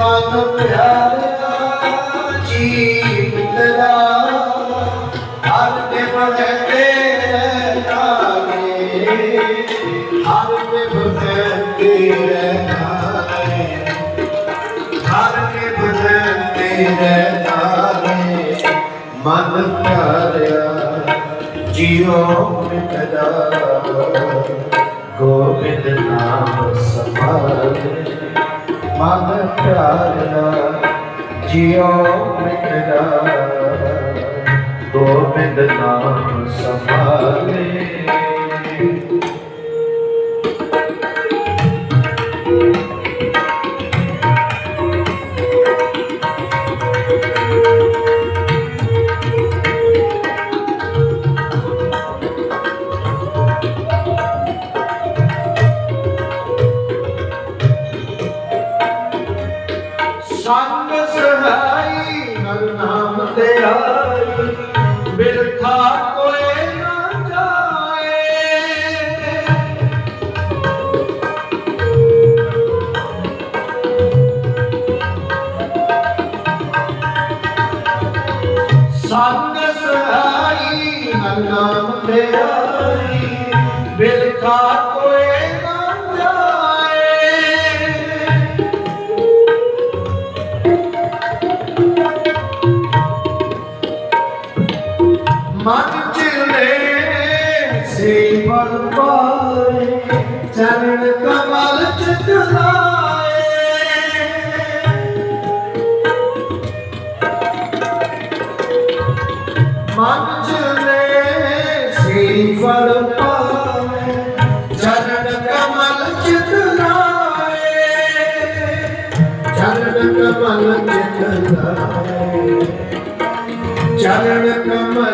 ਮਨ ਪਿਆਰਿਆ ਜੀ ਮਿੱਤਰਾ ਹਰ ਦੇ ਬਹਤੇ ਰਹਿਤਾਗੇ ਹਰ ਦੇ ਬਹਤੇ ਰਹਿਤਾਗੇ ਹਰ ਦੇ ਬਹਤੇ ਰਹਿਤਾਗੇ ਮਨ ਪਿਆਰਿਆ ਜੀਓ ਮਿੱਤਰਾ ਗੋਬਿੰਦ ਨਾਮ ਮਨ ਪਿਆਰਿਆ ਜਿਉ ਮਿਟਦਾ ਗੋਬਿੰਦ ਨਾਮ ਸਮਾਲੇ ਸੰਗ ਸਹਾਈ ਹਰ ਨਾਮ ਤੇ ਬਿਰਥਾ ਕੋਏ ਨਾ ਜਾਏ। ਸੰਗ ਸਹਾਈ ਹਰ ਨਾਮ ਤੇ ਬਿਰਥਾ ਮਨ ਚਿਲੇ ਸੇ ਬਲ ਪਾਏ, ਚਰਨ ਕਮਲ ਚਿਤ ਮਨ ਚਿਲੇ ਸੇ ਬਲ ਪਾਏ, ਚਰਨ ਕਮਲ ਚਿਤ ਲਾਏ ਚਰਨ ਕਮਲ ਚਿਤ ਲਾਏ ਚਰਨ ਕਮਲ